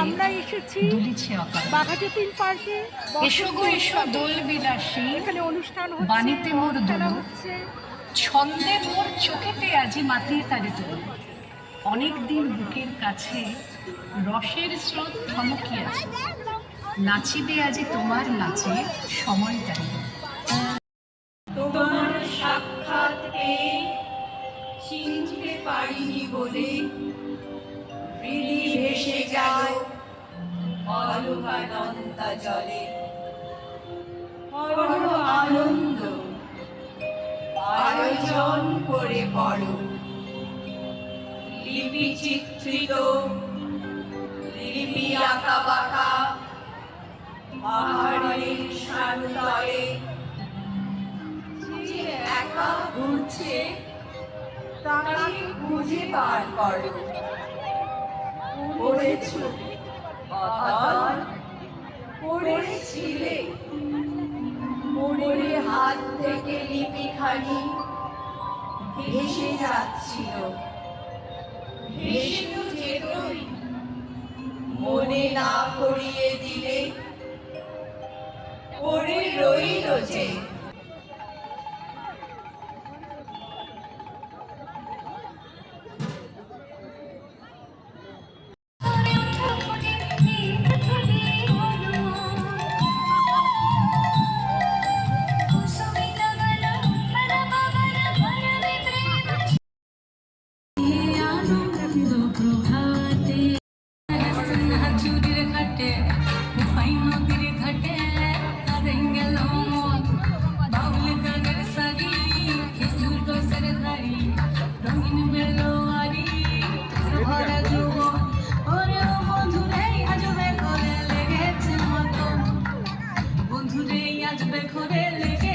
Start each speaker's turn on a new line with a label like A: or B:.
A: আমরা এসেছি
B: অকাল
A: বাঘাযতীন পার্কে
B: এসো গো এসো দোল বিলাসী।
A: এখানে অনুষ্ঠান হচ্ছে
B: বাণীতে মোর দোল। ছন্দে মোর চোখেতে আজি মাতিয়ে তারে তোল অনেক দিন বুকের কাছে রসের স্রোত থমকিয়াছে নাচিবে আজি তোমার নাচে সময়টাই
C: তোমার সাক্ষাৎ পেয়ে চিনতে পারিনি বলে অলোকানন্তা জলে বড় আনন্দ। আয়োজন করে বড় লিপি চিত্রিত লিপি আঁকা বাঁকা পাহাড়ের যে একা ঘুরছে তাকে খুঁজে বার করো। পড়েছ অতল পড়েছিলে। পড়ে হাত থেকে লিপিখানি ভেসে যাচ্ছিল। মনে না করিয়ে দিলে। পড়ে রইল যে আজবে ঘুরে লেগে